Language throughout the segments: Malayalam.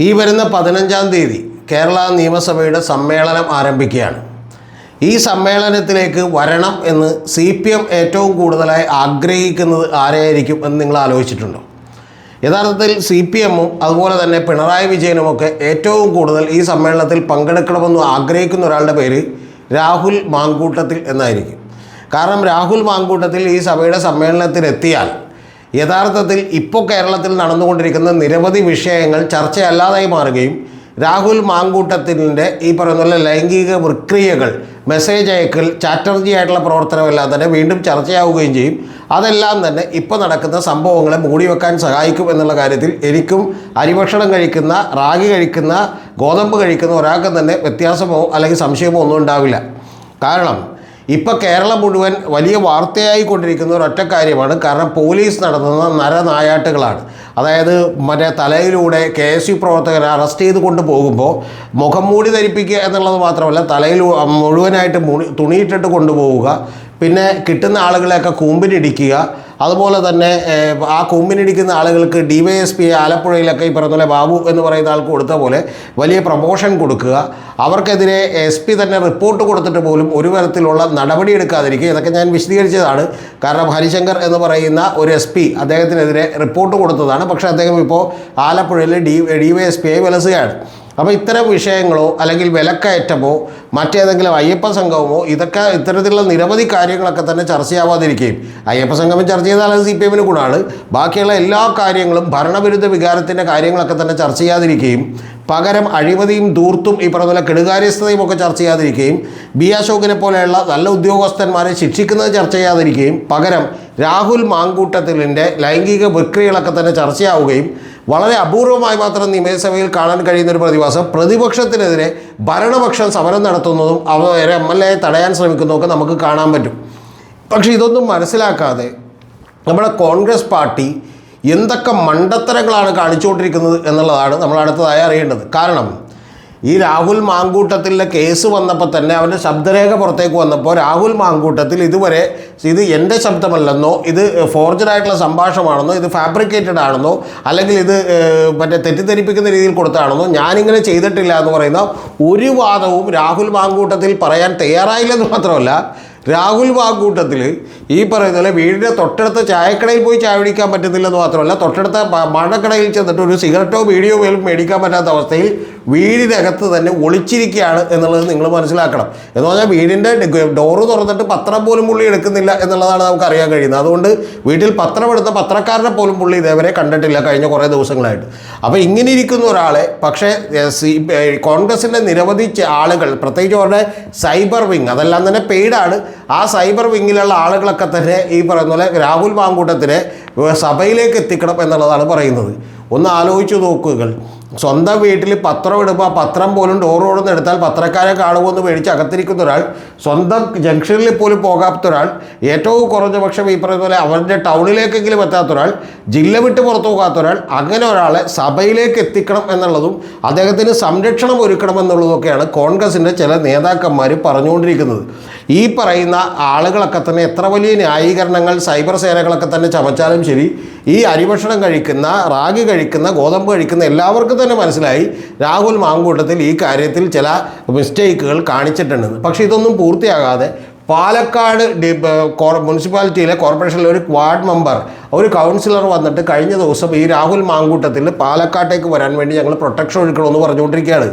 ഈ വരുന്ന പതിനഞ്ചാം തീയതി കേരള നിയമസഭയുടെ സമ്മേളനം ആരംഭിക്കുകയാണ്. ഈ സമ്മേളനത്തിലേക്ക് വരണം എന്ന് സി പി എം ഏറ്റവും കൂടുതലായി ആഗ്രഹിക്കുന്നത് ആരെയായിരിക്കും എന്ന് നിങ്ങൾ ആലോചിച്ചിട്ടുണ്ടോ? യഥാർത്ഥത്തിൽ സി പി എമ്മും അതുപോലെ തന്നെ പിണറായി വിജയനുമൊക്കെ ഏറ്റവും കൂടുതൽ ഈ സമ്മേളനത്തിൽ പങ്കെടുക്കണമെന്ന് ആഗ്രഹിക്കുന്ന ഒരാളുടെ പേര് രാഹുൽ മാങ്കൂട്ടത്തിൽ എന്നായിരിക്കും. കാരണം രാഹുൽ മാങ്കൂട്ടത്തിൽ ഈ സഭയുടെ സമ്മേളനത്തിനെത്തിയാൽ യഥാർത്ഥത്തിൽ ഇപ്പോൾ കേരളത്തിൽ നടന്നുകൊണ്ടിരിക്കുന്ന നിരവധി വിഷയങ്ങൾ ചർച്ചയല്ലാതായി മാറുകയും രാഹുൽ മാങ്കൂട്ടത്തിന്റെ ഈ പറയുന്ന ലൈംഗിക പ്രക്രിയകൾ മെസ്സേജ് അയക്കൽ ചാറ്റർജി ആയിട്ടുള്ള പ്രവർത്തനമെല്ലാം തന്നെ വീണ്ടും ചർച്ചയാവുകയും ചെയ്യും. അതെല്ലാം തന്നെ ഇപ്പോൾ നടക്കുന്ന സംഭവങ്ങളെ മൂടി മൂടിവെക്കാൻ സഹായിക്കും എന്നുള്ള കാര്യത്തിൽ എനിക്കും അരിഭക്ഷണം കഴിക്കുന്ന റാഗി കഴിക്കുന്ന ഗോതമ്പ് കഴിക്കുന്ന ഒരാൾക്കും തന്നെ വ്യത്യാസമോ അല്ലെങ്കിൽ സംശയമോ ഒന്നും ഉണ്ടാവില്ല. കാരണം ഇപ്പോൾ കേരളം മുഴുവൻ വലിയ വാർത്തയായി കൊണ്ടിരിക്കുന്ന ഒരൊറ്റ കാര്യമാണ് കാരണം പോലീസ് നടത്തുന്ന നരനായാട്ടുകളാണ്. അതായത് മറ്റേ തലയിലൂടെ കെ എസ് യു പ്രവർത്തകരെ അറസ്റ്റ് ചെയ്ത് കൊണ്ടുപോകുമ്പോൾ മുഖം മൂടി ധരിപ്പിക്കുക എന്നുള്ളത് മാത്രമല്ല തലയിൽ മുഴുവനായിട്ട് തുണിയിട്ടിട്ട് കൊണ്ടുപോവുക പിന്നെ കിട്ടുന്ന ആളുകളെയൊക്കെ കൂമ്പിനിടിക്കുക അതുപോലെ തന്നെ ആ കൊമ്പിനിടിക്കുന്ന ആളുകൾക്ക് ഡി വൈ എസ് പി ആലപ്പുഴയിലൊക്കെ ഈ പറഞ്ഞ പോലെ ബാബു എന്ന് പറയുന്ന ആൾക്ക് കൊടുത്ത പോലെ വലിയ പ്രമോഷൻ കൊടുക്കുക. അവർക്കെതിരെ എസ് പി തന്നെ റിപ്പോർട്ട് കൊടുത്തിട്ട് പോലും ഒരു തരത്തിലുള്ള നടപടി എടുക്കാതിരിക്കുക. ഇതൊക്കെ ഞാൻ വിശദീകരിച്ചതാണ്. കാരണം ഹരിശങ്കർ എന്ന് പറയുന്ന ഒരു എസ് പി അദ്ദേഹത്തിനെതിരെ റിപ്പോർട്ട് കൊടുത്തതാണ്. പക്ഷേ അദ്ദേഹം ഇപ്പോൾ ആലപ്പുഴയിൽ D D Y S P ആയി വിലസുകയാണ്. അപ്പോൾ ഇത്തരം വിഷയങ്ങളോ അല്ലെങ്കിൽ വിലക്കയറ്റമോ മറ്റേതെങ്കിലും അയ്യപ്പ സംഘമോ ഇതൊക്കെ ഇത്തരത്തിലുള്ള നിരവധി കാര്യങ്ങളൊക്കെ തന്നെ ചർച്ചയാവാതിരിക്കുകയും അയ്യപ്പ സംഗമം ചർച്ച ചെയ്താൽ അത് സി പി എമ്മിന് ഗുണമാണ്. ബാക്കിയുള്ള എല്ലാ കാര്യങ്ങളും ഭരണവിരുദ്ധ വികാരത്തിന്റെ കാര്യങ്ങളൊക്കെ തന്നെ ചർച്ച ചെയ്യാതിരിക്കുകയും പകരം അഴിമതിയും ദൂർത്തും ഈ പറഞ്ഞ പോലെ കെടുകാര്യസ്ഥതയും ഒക്കെ ചർച്ച ചെയ്യാതിരിക്കുകയും ബി അശോകിനെ പോലെയുള്ള നല്ല ഉദ്യോഗസ്ഥന്മാരെ ശിക്ഷിക്കുന്നത് ചർച്ച ചെയ്യാതിരിക്കുകയും പകരം രാഹുൽ മാങ്കൂട്ടത്തിലിന്റെ ലൈംഗിക പ്രക്രിയകളൊക്കെ തന്നെ ചർച്ചയാവുകയും വളരെ അപൂർവമായി മാത്രം നിയമസഭയിൽ കാണാൻ കഴിയുന്ന ഒരു പ്രതിഭാസം പ്രതിപക്ഷത്തിനെതിരെ ഭരണപക്ഷം സമരം നടത്തുന്നതും അവരെ എം എൽ എ തടയാൻ ശ്രമിക്കുന്നതൊക്കെ നമുക്ക് കാണാൻ പറ്റും. പക്ഷേ ഇതൊന്നും മനസ്സിലാക്കാതെ നമ്മുടെ കോൺഗ്രസ് പാർട്ടി എന്തൊക്കെ മണ്ടത്തരങ്ങളാണ് കാണിച്ചുകൊണ്ടിരിക്കുന്നത് എന്നുള്ളതാണ് നമ്മൾ അടുത്തതായി അറിയേണ്ടത്. കാരണം ഈ രാഹുൽ മാങ്കൂട്ടത്തിലെ കേസ് വന്നപ്പോൾ തന്നെ അവന്റെ ശബ്ദരേഖ പുറത്തേക്ക് വന്നപ്പോൾ രാഹുൽ മാങ്കൂട്ടത്തിൽ ഇതുവരെ ഇത് എന്റെ ശബ്ദമല്ലെന്നോ ഇത് ഫോർജഡ് ആയിട്ടുള്ള സംഭാഷണമാണെന്നോ ഇത് ഫാബ്രിക്കേറ്റഡ് ആണെന്നോ അല്ലെങ്കിൽ ഇത് മറ്റേ തെറ്റിദ്ധരിപ്പിക്കുന്ന രീതിയിൽ കൊടുത്താണെന്നോ ഞാനിങ്ങനെ ചെയ്തിട്ടില്ല എന്ന് പറയുന്ന ഒരു വാദവും രാഹുൽ മാങ്കൂട്ടത്തിൽ പറയാൻ തയ്യാറായില്ലെന്ന് മാത്രമല്ല രാഹുൽ വാഗ്കൂട്ടത്തിൽ ഈ പറയുന്ന പോലെ വീടിന്റെ തൊട്ടടുത്ത ചായക്കടയിൽ പോയി ചായ പിടിക്കാൻ പറ്റുന്നില്ലെന്ന് മാത്രമല്ല തൊട്ടടുത്ത മഴക്കടയിൽ ചെന്നിട്ട് ഒരു സിഗരറ്റോ വീഡിയോ പോലും മേടിക്കാൻ പറ്റാത്ത അവസ്ഥയിൽ വീടിനകത്ത് തന്നെ ഒളിച്ചിരിക്കുകയാണ് എന്നുള്ളത് നിങ്ങൾ മനസ്സിലാക്കണം. എന്ന് പറഞ്ഞാൽ വീടിന്റെ ഡോറ് തുറന്നിട്ട് പത്രം പോലും പുള്ളി എടുക്കുന്നില്ല എന്നുള്ളതാണ് നമുക്ക് അറിയാൻ കഴിയുന്നത്. അതുകൊണ്ട് വീട്ടിൽ പത്രം എടുത്ത പത്രക്കാരനെ പോലും പുള്ളി ഇതേവരെ കണ്ടിട്ടില്ല കഴിഞ്ഞ കുറേ ദിവസങ്ങളായിട്ട്. അപ്പോൾ ഇങ്ങനെ ഇരിക്കുന്ന ഒരാളെ പക്ഷേ സി കോൺഗ്രസിന്റെ നിരവധി ആളുകൾ പ്രത്യേകിച്ച് അവരുടെ സൈബർ വിങ് അതെല്ലാം തന്നെ പെയ്ഡാണ് ആ സൈബർ വിങ്ങിലുള്ള ആളുകളൊക്കെ തന്നെ ഈ പറയുന്ന പോലെ രാഹുൽ മാങ്കൂട്ടത്തിനെ സഭയിലേക്ക് എത്തിക്കണം എന്നുള്ളതാണ് പറയുന്നത്. ഒന്ന് ആലോചിച്ച് നോക്കുക സ്വന്തം വീട്ടിൽ പത്രം ഇടുമ്പോൾ പത്രം പോലും ഡോറോടുന്ന് എടുത്താൽ പത്രക്കാരെ കാണുമെന്ന് മേടിച്ച് അകത്തിരിക്കുന്ന ഒരാൾ സ്വന്തം ജംഗ്ഷനിൽ പോലും പോകാത്ത ഒരാൾ ഏറ്റവും കുറഞ്ഞ പക്ഷം ഈ പറയുന്ന പോലെ അവരുടെ ടൗണിലേക്കെങ്കിലും എത്താത്ത ഒരാൾ ജില്ല വിട്ട് പുറത്തു പോകാത്ത ഒരാൾ അങ്ങനെ ഒരാളെ സഭയിലേക്ക് എത്തിക്കണം എന്നുള്ളതും അദ്ദേഹത്തിന് സംരക്ഷണം ഒരുക്കണം എന്നുള്ളതൊക്കെയാണ് കോൺഗ്രസിന്റെ ചില നേതാക്കന്മാർ പറഞ്ഞുകൊണ്ടിരിക്കുന്നത്. ഈ പറയുന്ന ആളുകളൊക്കെ തന്നെ എത്ര വലിയ ന്യായീകരണങ്ങൾ സൈബർ സേനകളൊക്കെ തന്നെ ചമച്ചാലും ശരി ഈ അരിഭക്ഷണം കഴിക്കുന്ന റാഗി കഴിക്കുന്ന ഗോതമ്പ് കഴിക്കുന്ന എല്ലാവർക്കും തന്നെ മനസ്സിലായി രാഹുൽ മാങ്കൂട്ടത്തിൽ ഈ കാര്യത്തിൽ ചില മിസ്റ്റേക്കുകൾ കാണിച്ചിട്ടുണ്ടെന്ന് പക്ഷേ ഇതൊന്നും പൂർത്തിയാകാതെ പാലക്കാട് മുനിസിപ്പാലിറ്റിയിലെ കോർപ്പറേഷനിലെ ഒരു വാർഡ് മെമ്പർ ഒരു കൗൺസിലർ വന്നിട്ട് കഴിഞ്ഞ ദിവസം ഈ രാഹുൽ മാങ്കൂട്ടത്തിൽ പാലക്കാട്ടേക്ക് വരാൻ വേണ്ടി ഞങ്ങൾ പ്രൊട്ടക്ഷൻ ഒഴുക്കണമെന്ന് പറഞ്ഞുകൊണ്ടിരിക്കുകയാണ്.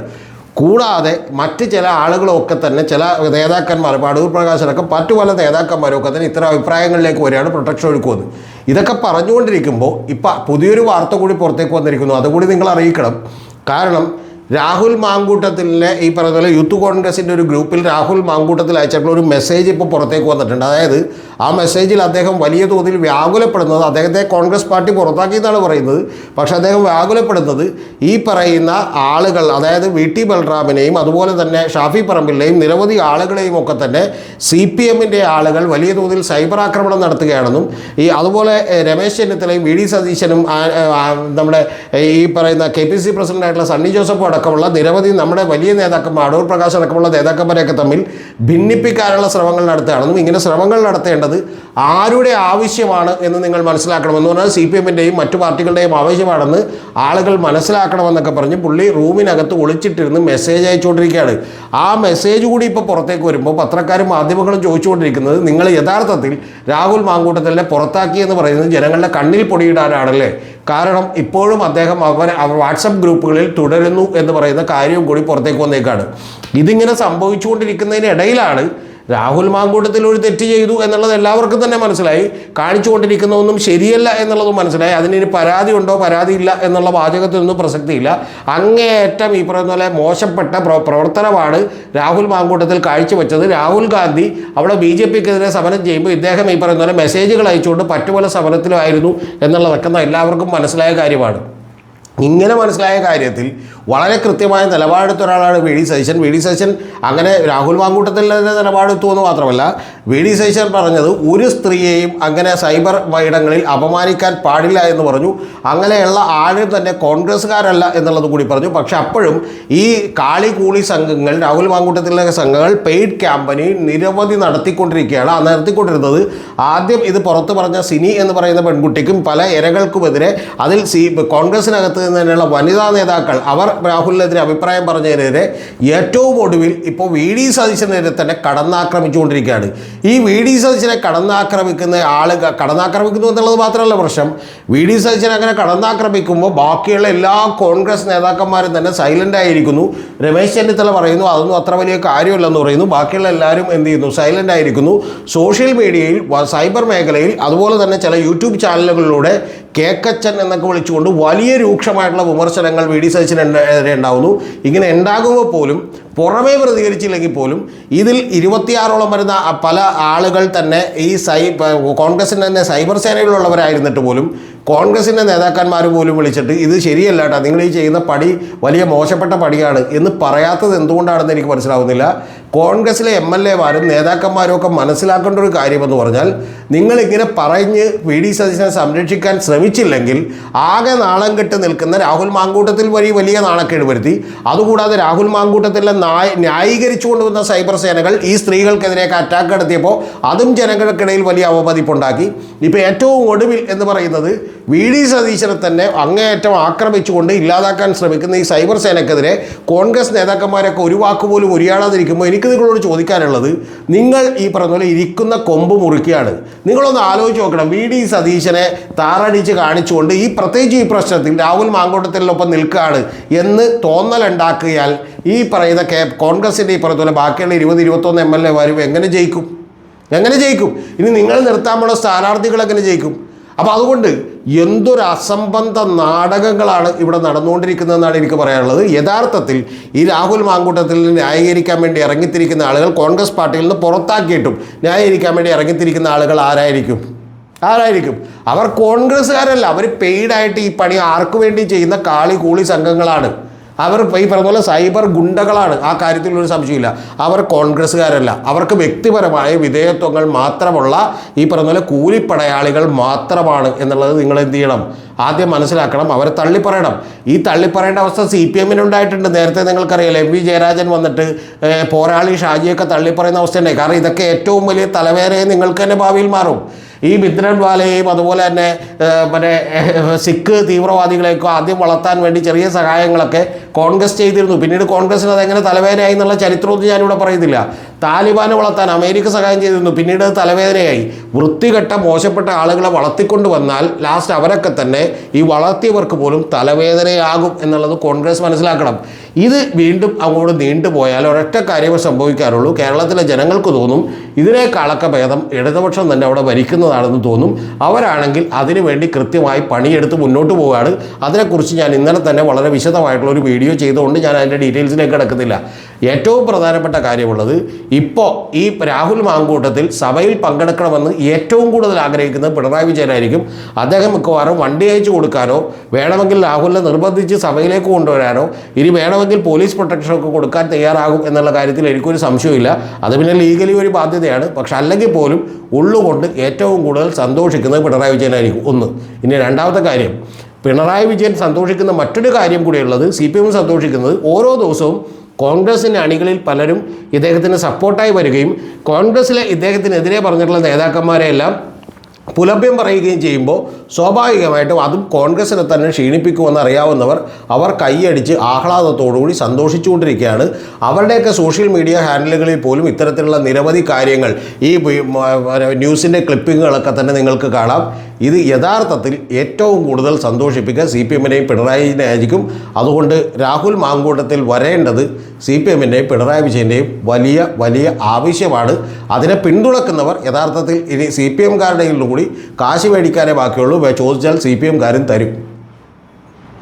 കൂടാതെ മറ്റ് ചില ആളുകളൊക്കെ തന്നെ ചില നേതാക്കന്മാർ ഇപ്പോൾ അടൂർ പ്രകാശനൊക്കെ മറ്റു പല നേതാക്കന്മാരൊക്കെ തന്നെ ഇത്തരം അഭിപ്രായങ്ങളിലേക്ക് വരികയാണ് പ്രൊട്ടക്ഷൻ ഒഴുക്കുമെന്ന് ഇതൊക്കെ പറഞ്ഞുകൊണ്ടിരിക്കുമ്പോൾ ഇപ്പം പുതിയൊരു വാർത്ത കൂടി പുറത്തേക്ക് വന്നിരിക്കുന്നു. അതുകൂടി നിങ്ങൾ അറിയിക്കണം. കാരണം രാഹുൽ മാങ്കൂട്ടത്തിലെ ഈ പറയുന്ന പോലെ യൂത്ത് കോൺഗ്രസിന്റെ ഒരു ഗ്രൂപ്പിൽ രാഹുൽ മാങ്കൂട്ടത്തിൽ അയച്ചിട്ടുള്ള ഒരു മെസ്സേജ് ഇപ്പോൾ പുറത്തേക്ക് വന്നിട്ടുണ്ട്. അതായത് ആ മെസ്സേജിൽ അദ്ദേഹം വലിയ തോതിൽ വ്യാകുലപ്പെടുന്നത് അദ്ദേഹത്തെ കോൺഗ്രസ് പാർട്ടി പുറത്താക്കിയെന്നാണ് പറയുന്നത്. പക്ഷേ അദ്ദേഹം വ്യാകുലപ്പെടുന്നത് ഈ പറയുന്ന ആളുകൾ അതായത് വി ടി ബൽറാമിനെയും അതുപോലെ തന്നെ ഷാഫി പറമ്പിലെയും നിരവധി ആളുകളെയും ഒക്കെ തന്നെ സി പി എമ്മിന്റെ ആളുകൾ വലിയ തോതിൽ സൈബർ ആക്രമണം നടത്തുകയാണെന്നും ഈ അതുപോലെ രമേശ് ചെന്നിത്തലയും വി ഡി സതീശനും നമ്മുടെ ഈ പറയുന്ന കെ പി സി പ്രസിഡന്റായിട്ടുള്ള സണ്ണി ജോസഫും അടക്കമുള്ള നിരവധി നമ്മുടെ വലിയ നേതാക്കന്മാർ അടൂർ പ്രകാശ് അടക്കമുള്ള നേതാക്കന്മാരെയൊക്കെ തമ്മിൽ ഭിന്നിപ്പിക്കാനുള്ള ശ്രമങ്ങൾ നടത്തുകയാണെന്നും ഇങ്ങനെ ശ്രമങ്ങൾ നടത്തേണ്ടത് ആരുടെ ആവശ്യമാണ് എന്ന് നിങ്ങൾ മനസ്സിലാക്കണമെന്ന് പറഞ്ഞാൽ സി പി എമ്മിന്റെയും മറ്റു പാർട്ടികളുടെയും ആവശ്യമാണെന്ന് ആളുകൾ മനസ്സിലാക്കണമെന്നൊക്കെ പറഞ്ഞ് പുള്ളി റൂമിനകത്ത് ഒളിച്ചിട്ടിരുന്ന് മെസ്സേജ് അയച്ചുകൊണ്ടിരിക്കുകയാണ്. ആ മെസ്സേജ് കൂടി ഇപ്പോൾ പുറത്തേക്ക് വരുമ്പോൾ പത്രക്കാരും മാധ്യമങ്ങളും ചോദിച്ചുകൊണ്ടിരിക്കുന്നത് നിങ്ങൾ യഥാർത്ഥത്തിൽ രാഹുൽ മാങ്കൂട്ടത്തിലെ പുറത്താക്കി എന്ന് പറയുന്നത് ജനങ്ങളുടെ കണ്ണിൽ പൊടിയിടാനാണല്ലേ? കാരണം ഇപ്പോഴും അദ്ദേഹം അവർ വാട്സപ്പ് ഗ്രൂപ്പുകളിൽ തുടരുന്നു എന്ന് പറയുന്ന കാര്യവും കൂടി പുറത്തേക്ക് വന്നേക്കാണ്. ഇതിങ്ങനെ സംഭവിച്ചുകൊണ്ടിരിക്കുന്നതിനിടയിലാണ് രാഹുൽ മാങ്കൂട്ടത്തിൽ ഒരു തെറ്റ് ചെയ്തു എന്നുള്ളത് എല്ലാവർക്കും തന്നെ മനസ്സിലായി. കാണിച്ചുകൊണ്ടിരിക്കുന്നതൊന്നും ശരിയല്ല എന്നുള്ളതും മനസ്സിലായി. അതിന് പരാതി ഉണ്ടോ? പരാതി ഇല്ല എന്നുള്ള വാചകത്തിനൊന്നും പ്രസക്തിയില്ല. അങ്ങേയറ്റം ഈ പറയുന്ന പോലെ മോശപ്പെട്ട പ്ര- പ്രവർത്തനമാണ് രാഹുൽ മാങ്കൂട്ടത്തിൽ കാഴ്ചവെച്ചത്. രാഹുൽ ഗാന്ധി അവിടെ ബി ജെ പിക്കെതിരെ സമരം ചെയ്യുമ്പോൾ ഇദ്ദേഹം ഈ പറയുന്ന പോലെ മെസ്സേജുകൾ അയച്ചുകൊണ്ട് പറ്റുപോലെ സമരത്തിലായിരുന്നു എന്നുള്ളതൊക്കെ എല്ലാവർക്കും മനസ്സിലായ കാര്യമാണ്. ഇങ്ങനെ മനസ്സിലായ കാര്യത്തിൽ വളരെ കൃത്യമായ നിലപാടെടുത്ത ഒരാളാണ് V D Satheesan. V D Satheesan അങ്ങനെ രാഹുൽ മാങ്കൂട്ടത്തിൽ തന്നെ നിലപാടെടുത്തു എന്ന് മാത്രമല്ല വി ഡി സതീശൻ പറഞ്ഞത് ഒരു സ്ത്രീയെയും അങ്ങനെ സൈബർ ഇടങ്ങളിൽ അപമാനിക്കാൻ പാടില്ല എന്ന് പറഞ്ഞു. അങ്ങനെയുള്ള ആരും തന്നെ കോൺഗ്രസ്സുകാരല്ല എന്നുള്ളത് കൂടി പറഞ്ഞു. പക്ഷെ അപ്പോഴും ഈ കാളി കൂളി സംഘങ്ങൾ രാഹുൽ മാങ്കൂട്ടത്തിലെ സംഘങ്ങൾ പെയ്ഡ് ക്യാമ്പനി നിരവധി നടത്തിക്കൊണ്ടിരിക്കുകയാണ്. ആ നടത്തിക്കൊണ്ടിരുന്നത് ആദ്യം ഇത് പുറത്തു പറഞ്ഞ സിനി എന്ന് പറയുന്ന പെൺകുട്ടിക്കും പല ഇരകൾക്കുമെതിരെ അതിൽ സി കോൺഗ്രസിനകത്ത് നിന്ന് തന്നെയുള്ള വനിതാ നേതാക്കൾ അവർ രാഹുലിനെതിരെ അഭിപ്രായം പറഞ്ഞതിനെതിരെ ഏറ്റവും ഒടുവിൽ ഇപ്പോൾ വി ഡി സതീശനെതിരെ തന്നെ കടന്നാക്രമിച്ചുകൊണ്ടിരിക്കുകയാണ്. ഈ വി ഡി സതീശനെ കടന്നാക്രമിക്കുന്ന ആളുകൾ കടന്നാക്രമിക്കുന്നു എന്നുള്ളത് മാത്രമല്ല പ്രശ്നം. വി ഡി സതീശൻ അങ്ങനെ കടന്നാക്രമിക്കുമ്പോൾ ബാക്കിയുള്ള എല്ലാ കോൺഗ്രസ് നേതാക്കന്മാരും തന്നെ സൈലന്റ് ആയിരിക്കുന്നു. രമേശ് ചെന്നിത്തല പറയുന്നു അതൊന്നും അത്ര വലിയ കാര്യമല്ലെന്ന് പറയുന്നു. ബാക്കിയുള്ള എല്ലാവരും എന്ത് ചെയ്യുന്നു? സൈലന്റ് ആയിരിക്കുന്നു. സോഷ്യൽ മീഡിയയിൽ സൈബർ മേഖലയിൽ അതുപോലെ തന്നെ ചില യൂട്യൂബ് ചാനലുകളിലൂടെ കേക്കച്ചൻ എന്നൊക്കെ വിളിച്ചുകൊണ്ട് വലിയ രൂക്ഷമായിട്ടുള്ള വിമർശനങ്ങൾ വി ഡി സതീശനെതിരെ ഉണ്ടാകുന്നു ഇങ്ങനെ ഉണ്ടാകുമ്പോൾ പോലും പുറമേ പ്രതികരിച്ചില്ലെങ്കിൽ പോലും ഇതിൽ ഇരുപത്തിയാറോളം വരുന്ന പല ആളുകൾ തന്നെ ഈ സൈ കോൺഗ്രസിന്റെ തന്നെ സൈബർ സേനയിലുള്ളവരായിരുന്നിട്ട് പോലും കോൺഗ്രസിന്റെ നേതാക്കന്മാർ പോലും വിളിച്ചിട്ട് ഇത് ശരിയല്ല കേട്ടോ നിങ്ങൾ ഈ ചെയ്യുന്ന പടി വലിയ മോശപ്പെട്ട പടിയാണ് എന്ന് പറയാത്തത് എന്തുകൊണ്ടാണെന്ന് എനിക്ക് മനസ്സിലാവുന്നില്ല. കോൺഗ്രസിലെ എം എൽ എമാരും നേതാക്കന്മാരും ഒക്കെ മനസ്സിലാക്കേണ്ട ഒരു കാര്യമെന്ന് പറഞ്ഞാൽ നിങ്ങളിങ്ങനെ പറഞ്ഞ് വി ഡി സതീശനെ സംരക്ഷിക്കാൻ ശ്രമിച്ചില്ലെങ്കിൽ ആകെ നാളം കെട്ട് നിൽക്കുന്ന രാഹുൽ മാങ്കൂട്ടത്തിൽ വഴി വലിയ നാണക്കേട് വരുത്തി. അതുകൂടാതെ രാഹുൽ മാങ്കൂട്ടത്തിലെ നായ ന്യായീകരിച്ചു കൊണ്ടുവന്ന സൈബർ സേനകൾ ഈ സ്ത്രീകൾക്കെതിരെയൊക്കെ അറ്റാക്ക് നടത്തിയപ്പോൾ അതും ജനങ്ങൾക്കിടയിൽ വലിയ അവമതിപ്പുണ്ടാക്കി. ഇപ്പോൾ ഏറ്റവും ഒടുവിൽ എന്ന് പറയുന്നത് വി ഡി സതീശനെ തന്നെ അങ്ങേയറ്റം ആക്രമിച്ചുകൊണ്ട് ഇല്ലാതാക്കാൻ ശ്രമിക്കുന്ന ഈ സൈബർ സേനക്കെതിരെ കോൺഗ്രസ് നേതാക്കന്മാരൊക്കെ ഒരു വാക്കുപോലും ഉരിയാടാതിരിക്കുമ്പോൾ എനിക്ക് നിങ്ങളോട് ചോദിക്കാനുള്ളത് നിങ്ങൾ ഈ പറഞ്ഞ പോലെ ഇരിക്കുന്ന കൊമ്പ് മുറിക്കുകയാണ് നിങ്ങളൊന്ന് ആലോചിച്ച് നോക്കണം വി ഡി സതീശനെ താറടിച്ച് കാണിച്ചുകൊണ്ട് ഈ പ്രത്യേകിച്ച് ഈ പ്രശ്നത്തിൽ രാഹുൽ മാങ്കോട്ടത്തിനൊപ്പം നിൽക്കുകയാണ് എന്ന് തോന്നലുണ്ടാക്കിയാൽ ഈ പറയുന്ന കേ കോൺഗ്രസിന്റെ ഈ പറഞ്ഞ പോലെ ബാക്കിയുള്ള ഇരുപത് ഇരുപത്തൊന്ന് എം എൽ എമാരും എങ്ങനെ ജയിക്കും? എങ്ങനെ ജയിക്കും? ഇനി നിങ്ങൾ നിർത്താമുള്ള സ്ഥാനാർത്ഥികൾ എങ്ങനെ ജയിക്കും? അപ്പോൾ അതുകൊണ്ട് എന്തൊരു അസംബന്ധ നാടകങ്ങളാണ് ഇവിടെ നടന്നുകൊണ്ടിരിക്കുന്നതെന്നാണ് എനിക്ക് പറയാനുള്ളത്. യഥാർത്ഥത്തിൽ ഈ രാഹുൽ മാങ്കൂട്ടത്തിൽ ന്യായീകരിക്കാൻ വേണ്ടി ഇറങ്ങിത്തിരിക്കുന്ന ആളുകൾ കോൺഗ്രസ് പാർട്ടിയിൽ നിന്ന് പുറത്താക്കിയിട്ടും ന്യായീകരിക്കാൻ വേണ്ടി ഇറങ്ങിത്തിരിക്കുന്ന ആളുകൾ ആരായിരിക്കും? ആരായിരിക്കും? അവർ കോൺഗ്രസ്സുകാരല്ല. അവർ പെയ്ഡായിട്ട് ഈ പണി ആർക്കു വേണ്ടി ചെയ്യുന്ന കാളി കൂളി സംഘങ്ങളാണ്. അവർ ഈ പറഞ്ഞ സൈബർ ഗുണ്ടകളാണ്. ആ കാര്യത്തിൽ ഒരു സംശയമില്ല അവർ കോൺഗ്രസ്സുകാരല്ല. അവർക്ക് വ്യക്തിപരമായ വിധേയത്വങ്ങൾ മാത്രമുള്ള ഈ പറഞ്ഞ കൂലിപ്പടയാളികൾ മാത്രമാണ് എന്നുള്ളത് നിങ്ങൾ എന്ത് ചെയ്യണം? ആദ്യം മനസ്സിലാക്കണം. അവരെ തള്ളിപ്പറയണം. ഈ തള്ളിപ്പറയേണ്ട അവസ്ഥ സി പി എമ്മിനുണ്ടായിട്ടുണ്ട്. നേരത്തെ നിങ്ങൾക്കറിയാലോ എം വി ജയരാജൻ വന്നിട്ട് പോരാളി ഷാജിയൊക്കെ തള്ളിപ്പറയുന്ന അവസ്ഥയുണ്ടായി കാരണം ഇതൊക്കെ ഏറ്റവും വലിയ തലവേദനയെ നിങ്ങൾക്ക് തന്നെ ഭാവിയിൽ മാറും. ഈ മിഥുനൻ വാലയെയും അതുപോലെ തന്നെ മറ്റേ സിഖ് തീവ്രവാദികളെയൊക്കെ ആദ്യം വളർത്താൻ വേണ്ടി ചെറിയ സഹായങ്ങളൊക്കെ കോൺഗ്രസ് ചെയ്തിരുന്നു. പിന്നീട് കോൺഗ്രസിന് അതെങ്ങനെ തലവേദനയായി എന്നുള്ള ചരിത്രമൊന്നും ഞാനിവിടെ പറയുന്നില്ല. താലിബാനെ വളർത്താൻ അമേരിക്ക സഹായം ചെയ്തിരുന്നു. പിന്നീട് അത് തലവേദനയായി. വൃത്തികെട്ട മോശപ്പെട്ട ആളുകളെ വളർത്തിക്കൊണ്ട് വന്നാൽ ലാസ്റ്റ് അവരൊക്കെ തന്നെ ഈ വളർത്തിയവർക്ക് പോലും തലവേദനയാകും എന്നുള്ളത് കോൺഗ്രസ് മനസ്സിലാക്കണം. ഇത് വീണ്ടും അങ്ങോട്ട് നീണ്ടുപോയാൽ ഒരൊറ്റ കാര്യമേ സംഭവിക്കാറുള്ളൂ. കേരളത്തിലെ ജനങ്ങൾക്ക് തോന്നും ഇതിനേക്കാളൊക്കെ ഭേദം ഇടതുപക്ഷം തന്നെ അവിടെ ഭരിക്കുന്നതാണെന്ന് തോന്നും. അവരാണെങ്കിൽ അതിനുവേണ്ടി കൃത്യമായി പണിയെടുത്ത് മുന്നോട്ട് പോവുകയാണ്. അതിനെക്കുറിച്ച് ഞാൻ ഇന്നലെ തന്നെ വളരെ വിശദമായിട്ടുള്ള ഒരു വീഡിയോ ചെയ്തുകൊണ്ട് ഞാൻ അതിന്റെ ഡീറ്റെയിൽസിലേക്ക് കിടക്കുന്നില്ല. ഏറ്റവും പ്രധാനപ്പെട്ട കാര്യമുള്ളത് ഇപ്പോൾ ഈ രാഹുൽ മാങ്കൂട്ടത്തിൽ സഭയിൽ പങ്കെടുക്കണമെന്ന് ഏറ്റവും കൂടുതൽ ആഗ്രഹിക്കുന്നത് പിണറായി വിജയനായിരിക്കും. അദ്ദേഹം മിക്കവാറും വണ്ടി അയച്ചു കൊടുക്കാനോ വേണമെങ്കിൽ രാഹുലിനെ നിർബന്ധിച്ച് സഭയിലേക്ക് കൊണ്ടുവരാനോ ഇനി വേണമെങ്കിൽ പോലീസ് പ്രൊട്ടക്ഷനൊക്കെ കൊടുക്കാൻ തയ്യാറാകും എന്നുള്ള കാര്യത്തിൽ എനിക്കൊരു സംശയമില്ല അത് പിന്നെ ലീഗലി ഒരു ബാധ്യതയാണ്. പക്ഷെ അല്ലെങ്കിൽ പോലും ഉള്ളുകൊണ്ട് ഏറ്റവും കൂടുതൽ സന്തോഷിക്കുന്നത് പിണറായി വിജയനായിരിക്കും ഒന്ന്. ഇനി രണ്ടാമത്തെ കാര്യം. പിണറായി വിജയൻ സന്തോഷിക്കുന്ന മറ്റൊരു കാര്യം കൂടിയുള്ളത് സി പി എം സന്തോഷിക്കുന്നത് ഓരോ ദിവസവും കോൺഗ്രസിന്റെ അണികളിൽ പലരും ഇദ്ദേഹത്തിന് സപ്പോർട്ടായി വരികയും കോൺഗ്രസ്സിലെ ഇദ്ദേഹത്തിനെതിരെ പറഞ്ഞിട്ടുള്ള നേതാക്കന്മാരെയെല്ലാം പുലഭ്യം പറയുകയും ചെയ്യുമ്പോൾ സ്വാഭാവികമായിട്ടും അതും കോൺഗ്രസിനെ തന്നെ ക്ഷീണിപ്പിക്കുമെന്ന് അറിയാവുന്നവർ അവർ കൈയടിച്ച് ആഹ്ലാദത്തോടുകൂടി സന്തോഷിച്ചുകൊണ്ടിരിക്കുകയാണ്. അവരുടെയൊക്കെ സോഷ്യൽ മീഡിയ ഹാൻഡിലുകളിൽ പോലും ഇത്തരത്തിലുള്ള നിരവധി കാര്യങ്ങൾ ഈ ന്യൂസിന്റെ ക്ലിപ്പിങ്ങുകളൊക്കെ തന്നെ നിങ്ങൾക്ക് കാണാം. ഇത് യഥാർത്ഥത്തിൽ ഏറ്റവും കൂടുതൽ സന്തോഷിപ്പിക്കുക സി പി എമ്മിനെയും പിണറായിനെ ആയിരിക്കും. അതുകൊണ്ട് രാഹുൽ മാങ്കൂട്ടത്തിൽ വരേണ്ടത് സി പി എമ്മിന്റെയും പിണറായി വിജയന്റെയും വലിയ വലിയ ആവശ്യമാണ്. അതിനെ പിന്തുണക്കുന്നവർ യഥാർത്ഥത്തിൽ ഇനി സി പി എംകാരുടെ കൂടി കാശ് മേടിക്കാനേ ബാക്കിയുള്ളൂ. ചോദിച്ചാൽ സി പി എംകാരും തരും.